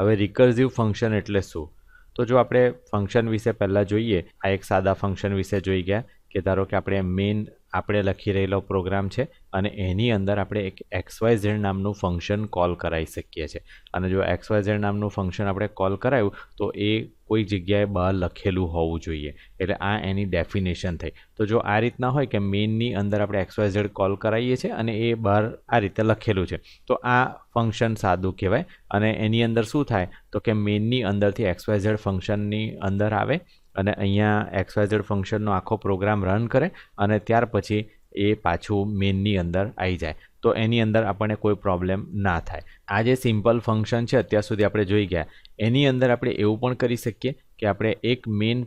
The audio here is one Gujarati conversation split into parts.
હવે રિકર્ઝિવ ફંક્શન એટલે શું? તો જો આપણે ફંક્શન વિશે પહેલાં જોઈએ, આ એક સાદા ફંક્શન વિશે જોઈ ગયા. કે ધારો કે આપણે મેઇન આપણે લખી રહેલો પ્રોગ્રામ છે અને એની અંદર આપણે એક એક્સ વાય ઝેડ નામનું ફંક્શન કોલ કરાવી શકીએ છીએ. અને જો એક્સ વાય ઝેડ નામનું ફંક્શન આપણે કોલ કરાયું, તો એ કોઈ જગ્યાએ બહાર લખેલું હોવું જોઈએ. એટલે આ એની ડેફિનેશન થઈ. તો જો આ રીતના હોય કે મેઇનની અંદર આપણે એક્સ વાય ઝેડ કોલ કરાવીએ છીએ અને એ બહાર આ રીતે લખેલું છે, તો આ ફંક્શન સાદું કહેવાય. અને એની અંદર શું થાય? તો કે મેઇનની અંદરથી એક્સ વાય ઝેડ ફંક્શનની અંદર આવે અને અહીંયા એક્સવાયઝેડ ઝેડ ફંક્શનનો આખો પ્રોગ્રામ રન કરે અને ત્યાર પછી એ પાછું મેનની અંદર આવી જાય. તો એની અંદર આપણને કોઈ પ્રોબ્લેમ ના થાય. આ જે સિમ્પલ ફંક્શન છે અત્યાર સુધી આપણે જોઈ ગયા. એની અંદર આપણે એવું પણ કરી શકીએ કે આપણે એક મેઇન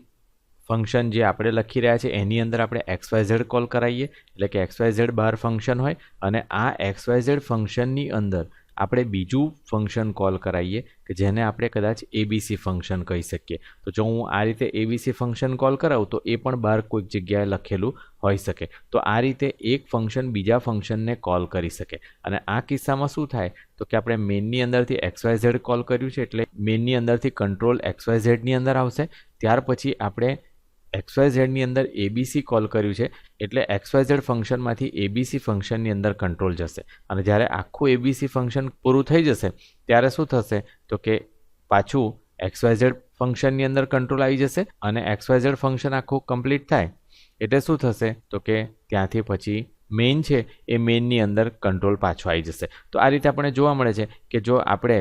ફંક્શન જે આપણે લખી રહ્યા છે, એની અંદર આપણે એક્સવાયઝેડ ઝેડ કોલ કરાવીએ. એટલે કે એક્સવાયઝેડ ઝેડ બહાર ફંક્શન હોય અને આ એક્સ વાય ઝેડ ફંક્શનની અંદર આપણે બીજું ફંક્શન કોલ કરાવીએ કે જેને આપણે કદાચ એબીસી ફંક્શન કહી શકીએ. તો જો હું આ રીતે એબીસી ફંક્શન કોલ કરાવું, તો એ પણ બહાર કોઈક જગ્યાએ લખેલું હોઈ શકે. તો આ રીતે એક ફંક્શન બીજા ફંક્શનને કોલ કરી શકે. અને આ કિસ્સામાં શું થાય? તો કે આપણે મેનની અંદરથી એક્સ વાય ઝેડ કોલ કર્યું છે, એટલે મેનની અંદરથી કંટ્રોલ એક્સ વાય ઝેડની અંદર આવશે. ત્યાર પછી આપણે એક્સ વાય ઝેડની અંદર એબીસી કોલ કર્યું છે, એટલે એક્સ વાય ઝેડ ફંક્શનમાંથી એબીસી ફંક્શનની અંદર કંટ્રોલ જશે. અને જ્યારે આખું એબીસી ફંક્શન પૂરું થઈ જશે, ત્યારે શું થશે? તો કે પાછું એક્સ વાય ઝેડ ફંક્શનની અંદર કંટ્રોલ આવી જશે અને એક્સ વાય ઝેડ ફંક્શન આખું કમ્પ્લીટ થાય. એટલે શું થશે? તો કે ત્યાંથી પછી મેઇન છે, એ મેઇનની અંદર કંટ્રોલ પાછો આવી જશે. તો આ રીતે આપણે જોવા મળે છે કે જો આપણે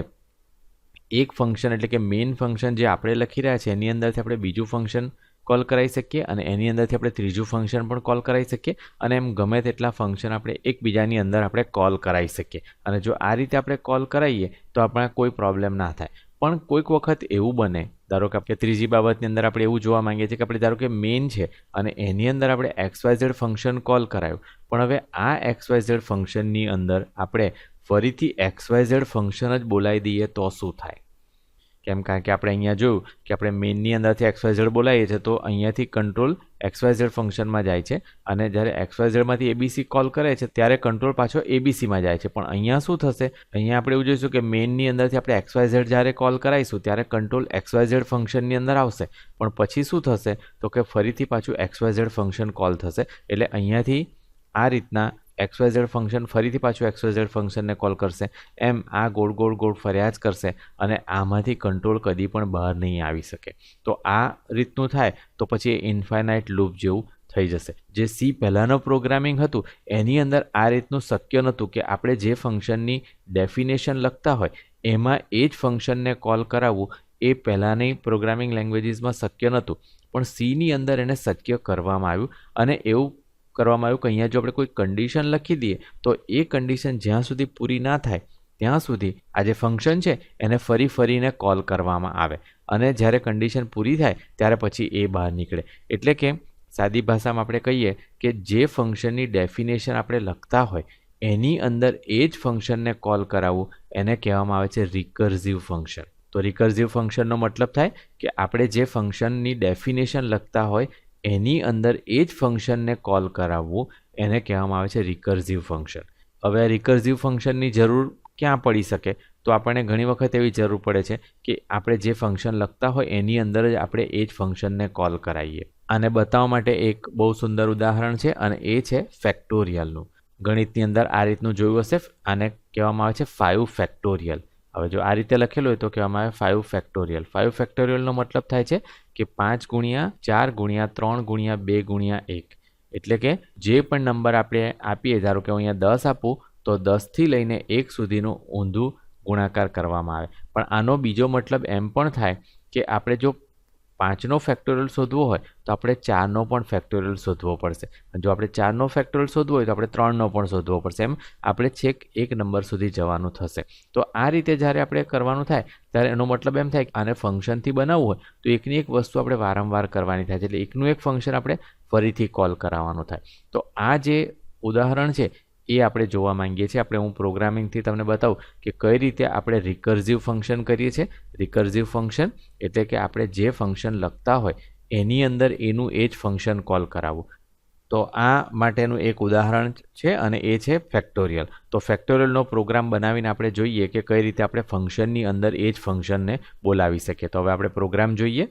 એક ફંક્શન એટલે કે મેઇન ફંક્શન જે આપણે લખી રહ્યા છે એની અંદરથી આપણે બીજું ફંક્શન કોલ કરાવી શકીએ અને એની અંદરથી આપણે ત્રીજું ફંક્શન પણ કોલ કરાવી શકીએ અને એમ ગમે તેટલા ફંક્શન આપણે એકબીજાની અંદર આપણે કોલ કરાવી શકીએ. અને જો આ રીતે આપણે કોલ કરાવીએ તો આપણે કોઈ પ્રોબ્લેમ ના થાય. પણ કોઈક વખત એવું બને, ધારો કે આપણે ત્રીજી બાબતની અંદર આપણે એવું જોવા માંગીએ છીએ કે આપણે ધારો કે મેઇન છે અને એની અંદર આપણે X Y Z function call કરાયું. પણ હવે આ એક્સ વાય ઝેડ ફંક્શનની અંદર આપણે ફરીથી એક્સ વાય ઝેડ ફંક્શન જ બોલાવી દઈએ તો શું થાય? કેમ કારણ કે આપણે અહીંયા જોયું કે આપણે મેઇનની અંદરથી એક્સવાયઝેડ વાય બોલાવીએ છીએ, તો અહીંયાથી કંટ્રોલ એક્સ વાય ઝેડ ફંક્શનમાં જાય છે. અને જ્યારે એક્સ વાય ઝેડમાંથી એબીસી કોલ કરે છે, ત્યારે કંટ્રોલ પાછો એબીસીમાં જાય છે. પણ અહીંયા શું થશે? અહીંયા આપણે એવું જોઈશું કે મેઇનની અંદરથી આપણે એક્સ વાય ઝેડ જ્યારે કોલ કરાવીશું, ત્યારે કંટ્રોલ એક્સ વાય ફંક્શનની અંદર આવશે. પણ પછી શું થશે? તો કે ફરીથી પાછું એક્સવાયઝેડ ઝેડ ફંક્શન કોલ થશે. એટલે અહીંયાથી આ રીતના એક્સ વાય ઝેડ ફંક્શન ફરીથી પાછું એક્સવાયઝેડ ફંક્શનને કોલ કરશે. એમ આ ગોળ ગોળ ગોળ ફર્યા જ કરશે અને આમાંથી કંટ્રોલ કદી પણ બહાર નહીં આવી શકે. તો આ રીતનું થાય તો પછી એ ઇન્ફાઇનાઇટ લૂપ જેવું થઈ જશે. જે સી પહેલાંનું પ્રોગ્રામિંગ હતું, એની અંદર આ રીતનું શક્ય નહોતું કે આપણે જે ફંક્શનની ડેફિનેશન લખતા હોય, એમાં એ જ ફંક્શનને કોલ કરાવવું એ પહેલાંની પ્રોગ્રામિંગ લેંગ્વેજીસમાં શક્ય નહોતું. પણ સીની અંદર એને શક્ય કરવામાં આવ્યું અને એવું કરવામાં આવ્યું કે અહીંયા જો આપણે કોઈ કન્ડિશન લખી દઈએ, તો એ કન્ડિશન જ્યાં સુધી પૂરી ના થાય, ત્યાં સુધી આ જે ફંક્શન છે, એને ફરી ફરીને કોલ કરવામાં આવે. અને જ્યારે કન્ડિશન પૂરી થાય, ત્યારે પછી એ બહાર નીકળે. એટલે કે સાદી ભાષામાં આપણે કહીએ કે જે ફંક્શનની ડેફિનેશન આપણે લખતા હોય, એની અંદર એ જ ફંક્શનને કોલ કરાવવું, એને કહેવામાં આવે છે રિકર્ઝિવ ફંક્શન તો રિકર્ઝિવ ફંક્શનનો મતલબ થાય કે આપણે જે ફંક્શનની ડેફિનેશન લખતા હોય એની અંદર એ જ ફંક્શનને કોલ કરાવવું, એને કહેવામાં આવે છે રિકર્ઝિવ ફંક્શન હવે આ રિકર્ઝિવ ફંક્શનની જરૂર ક્યાં પડી શકે? તો આપણને ઘણી વખત એવી જરૂર પડે છે કે આપણે જે ફંક્શન લખતા હોય એની અંદર જ આપણે એ જ ફંક્શનને કોલ કરાવીએ. આને બતાવવા માટે એક બહુ સુંદર ઉદાહરણ છે અને એ છે ફેક્ટોરિયલનું ગણિતની અંદર આ રીતનું જોયું હશે આને કહેવામાં આવે છે ફાઇવ ફેક્ટોરિયલ હવે જો આ રીતે લખેલું હોય તો કહેવામાં આવે ફાઇવ ફેક્ટોરિયલ ફાઇવ ફેક્ટોરિયલનો મતલબ થાય છે કે પાંચ ગુણ્યા ચાર ગુણ્યા ત્રણ ગુણ્યા બે ગુણ્યા એક. એટલે કે જે પણ નંબર આપણે આપીએ, ધારો કે હું અહીંયા દસ આપું, તો દસથી લઈને એક સુધીનું ઊંધું ગુણાકાર કરવામાં આવે. પણ આનો બીજો મતલબ એમ પણ થાય કે આપણે જો પાંચનો ફેક્ટોરિયલ શોધવો હોય, તો આપણે ચારનો પણ ફેક્ટોરિયલ શોધવો પડશે. જો આપણે ચારનો ફેક્ટોરિયલ શોધવો હોય, તો આપણે ત્રણનો પણ શોધવો પડશે. એમ આપણે છેક એક નંબર સુધી જવાનું થશે. તો આ રીતે જ્યારે આપણે કરવાનું થાય, ત્યારે એનો મતલબ એમ થાય કે આને ફંક્શનથી બનાવવું હોય, તો એકની એક વસ્તુ આપણે વારંવાર કરવાની થાય છે. એટલે એકનું એક ફંક્શન આપણે ફરીથી કોલ કરાવવાનું થાય. તો આ જે ઉદાહરણ છે એ આપણે જોવા માંગીએ છીએ. આપણે હું પ્રોગ્રામિંગથી તમને બતાવું કે કઈ રીતે આપણે રિકર્ઝિવ ફંક્શન કરીએ છીએ. રિકર્ઝિવ ફંક્શન એટલે કે આપણે જે ફંક્શન લખતા હોય, એની અંદર એનું એ જ ફંક્શન કોલ કરાવવું. તો આ માટેનું એક ઉદાહરણ છે અને એ છે ફેક્ટોરિયલ તો ફેક્ટોરિયલનો પ્રોગ્રામ બનાવીને આપણે જોઈએ કે કઈ રીતે આપણે ફંક્શનની અંદર એ જ ફંક્શનને બોલાવી શકીએ. તો હવે આપણે પ્રોગ્રામ જોઈએ.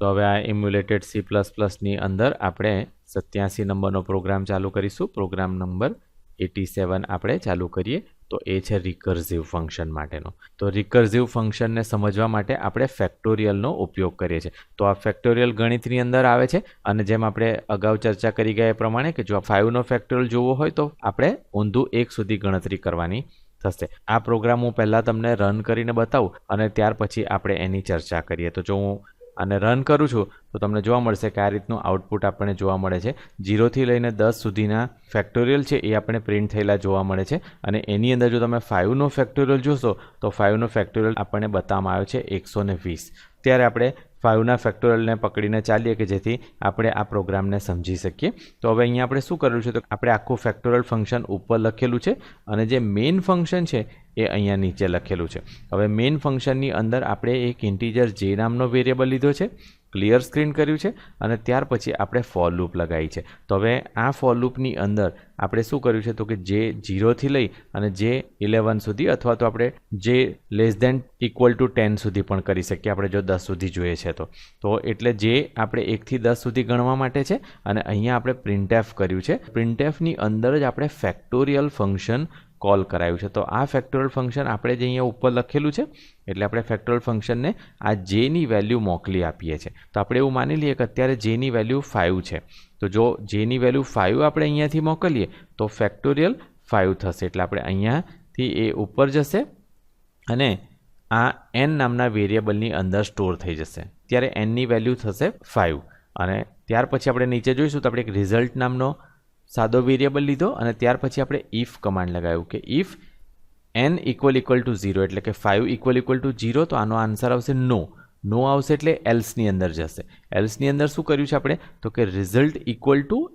તો હવે આ ઇમ્યુલેટેડ સી પ્લસ પ્લસની અંદર આપણે સત્યાસી નંબરનો પ્રોગ્રામ ચાલુ કરીશું. પ્રોગ્રામ નંબર એટી સેવન આપણે ચાલુ કરીએ, તો એ છે રિકર્ઝિવ ફંક્શન માટેનો. તો રિકર્ઝિવ ફંક્શનને સમજવા માટે આપણે ફેક્ટોરિયલનો ઉપયોગ કરીએ છીએ. તો આ ફેક્ટોરિયલ ગણિતની અંદર આવે છે, અને જેમ આપણે અગાઉ ચર્ચા કરી ગયા એ પ્રમાણે કે જો આ ફાઇવનો ફેક્ટોરિયલ જોવો હોય તો આપણે ઊંધું એક સુધી ગણતરી કરવાની થશે. આ પ્રોગ્રામ હું પહેલાં તમને રન કરીને બતાવું, અને ત્યાર પછી આપણે એની ચર્ચા કરીએ. તો જો હું અને રન કરું છું, તો તમને જોવા મળશે કે આ રીતનું આઉટપુટ આપણને જોવા મળે છે. જીરોથી લઈને દસ સુધીના ફેક્ટોરિયલ છે એ આપણે પ્રિન્ટ થયેલા જોવા મળે છે. અને એની અંદર જો તમે ફાઇવનો ફેક્ટોરિયલ જોશો, તો ફાઇવનો ફેક્ટોરિયલ આપણને બતાવવામાં આવ્યો છે એકસો વીસ. ત્યારે આપણે ફાઇવના ફેક્ટોરિયલને પકડીને ચાલીએ કે જેથી આપણે આ પ્રોગ્રામને સમજી શકીએ. તો હવે અહીંયા આપણે શું કરેલું છે? તો આપણે આખું ફેક્ટોરિયલ ફંક્શન ઉપર લખેલું છે અને જે મેઇન ફંક્શન છે એ અહીંયા નીચે લખેલું છે. હવે મેઇન ફંક્શનની અંદર આપણે એક ઇન્ટીજર જે નામનો વેરિયેબલ લીધો છે. ક્લિયર સ્ક્રીન કર્યું છે અને ત્યાર પછી આપણે ફોર લૂપ લગાવી છે. તો હવે આ ફોર લૂપની અંદર આપણે શું કર્યું છે? તો કે જે જીરોથી લઈ અને જે ઇલેવન સુધી અથવા તો આપણે જે less than equal to ten સુધી પણ કરી શકીએ. આપણે જો દસ સુધી જોઈએ છે તો. તો એટલે જે આપણે એકથી દસ સુધી ગણવા માટે છે અને અહીંયા આપણે પ્રિન્ટેફ કર્યું છે. પ્રિન્ટેફની અંદર જ આપણે ફેક્ટોરિયલ ફંક્શન કોલ કરાયું છે. તો આ ફેક્ટોરલ ફંક્શન આપણે જે અહીંયા ઉપર લખેલું છે, એટલે આપણે ફેક્ટોરલ ફંક્શનને આ જેની વેલ્યુ મોકલી આપીએ છીએ. તો આપણે એવું માની લઈએ કે અત્યારે જેની વેલ્યુ ફાઇવ છે. તો જો જેની વેલ્યુ ફાઇવ આપણે અહીંયાથી મોકલીએ, તો ફેક્ટોરિયલ ફાઇવ થશે. એટલે આપણે અહીંયાથી એ ઉપર જશે અને આ એન નામના વેરિયેબલની અંદર સ્ટોર થઈ જશે. ત્યારે એનની વેલ્યુ થશે ફાઇવ અને ત્યાર પછી આપણે નીચે જોઈશું તો આપણે એક રિઝલ્ટ નામનો સાદો વેરિયેબલ લીધો અને ત્યાર પછી આપણે ઇફ કમાન્ડ લગાવ્યું કે if N equal equal to zero એટલે કે five equal equal to zero તો આનો આન્સર આવશે નો નો આવશે એટલે એલ્સની અંદર જશે. એલ્સની અંદર શું કર્યું છે આપણે? તો કે result equal to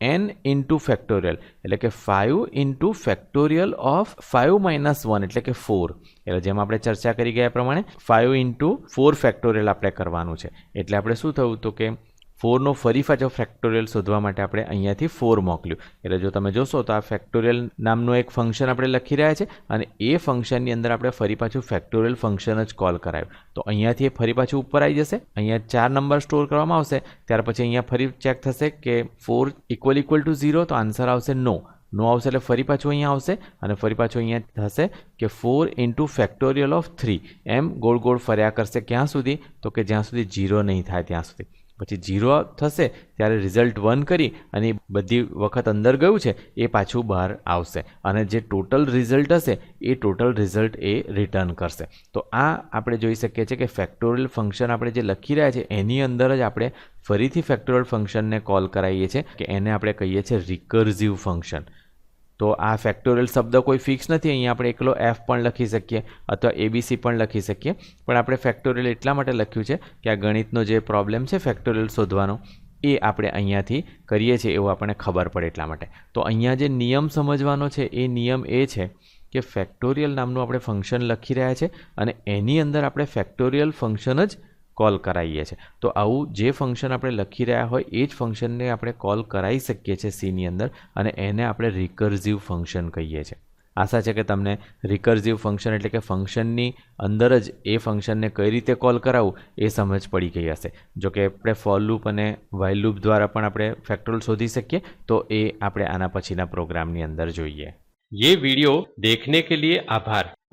N into factorial એટલે કે five into factorial of five minus one એટલે કે ફોર એટલે જેમ આપણે ચર્ચા કરી ગયા પ્રમાણે ફાઇવ ઇન્ટુ ફોર ફેક્ટોરિયલ આપણે કરવાનું છે. એટલે આપણે શું થયું તો કે ફોરનો ફરી પાછો ફેક્ટોરિયલ શોધવા માટે આપણે અહીંયાથી ફોર મોકલ્યું. એટલે જો તમે જોશો તો આ ફેક્ટોરિયલ નામનું એક ફંક્શન આપણે લખી રહ્યા છે અને એ ફંક્શનની અંદર આપણે ફરી પાછું ફેક્ટોરિયલ ફંક્શન જ કોલ કરાયું. તો અહીંયાથી એ ફરી પાછું ઉપર આવી જશે, અહીંયા ચાર નંબર સ્ટોર કરવામાં આવશે, ત્યાર પછી અહીંયા ફરી ચેક થશે કે four equal equal to zero તો આન્સર આવશે નો નો આવશે એટલે ફરી પાછું અહીંયા આવશે અને ફરી પાછું અહીંયા થશે કે four into factorial of three એમ ગોળ ગોળ ફર્યા કરશે ક્યાં સુધી? તો કે જ્યાં સુધી જીરો નહીં થાય ત્યાં સુધી. પછી જીરો થશે ત્યારે રિઝલ્ટ વન કરી અને બધી વખત અંદર ગયું છે, એ પાછું બહાર આવશે. અને જે ટોટલ રિઝલ્ટ હશે, એ ટોટલ રિઝલ્ટ એ રિટર્ન કરશે. તો આ આપણે જોઈ શકીએ છીએ કે ફેક્ટોરિયલ ફંક્શન આપણે જે લખી રહ્યા છીએ એની અંદર જ આપણે ફરીથી ફેક્ટોરિયલ ફંક્શનને કોલ કરાવીએ છીએ, કે એને આપણે કહીએ છીએ રિકર્ઝિવ ફંક્શન તો આ ફેક્ટોરિયલ શબ્દ કોઈ ફિક્સ નથી, અહીંયા આપણે એકલો એફ પણ લખી શકીએ અથવા એબીસી પણ લખી શકીએ. પણ આપણે ફેક્ટોરિયલ એટલા માટે લખ્યું છે કે આ ગણિતનો જે પ્રોબ્લેમ છે ફેક્ટોરિયલ શોધવાનો, એ આપણે અહીંયાથી કરીએ છીએ એવું આપણને ખબર પડે એટલા માટે. તો અહીંયા જે નિયમ સમજવાનો છે, એ નિયમ એ છે કે ફેક્ટોરિયલ નામનું આપણે ફંક્શન લખી રહ્યા છે અને એની અંદર આપણે ફેક્ટોરિયલ ફંક્શન જ કોલ કરાવીએ છીએ તો આવું જે ફંક્શન આપણે લખી રહ્યા હોય એ જ ફંક્શનને આપણે કોલ કરાવી શકીએ છીએ સીની અંદર અને એને આપણે રિકર્ઝિવ ફંક્શન કહીએ છીએ આશા છે કે તમને રિકર્ઝિવ ફંક્શન એટલે કે ફંક્શનની અંદર જ એ ફંક્શનને કઈ રીતે કોલ કરાવવું એ સમજ પડી ગઈ હશે જો કે આપણે ફોર લૂપ અને વાઇલ લૂપ દ્વારા પણ આપણે ફેક્ટોરિયલ શોધી શકીએ તો એ આપણે આના પછીના પ્રોગ્રામની અંદર જોઈએ ये वीडियो देखने के लिए आभार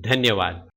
ધન્યવાદ.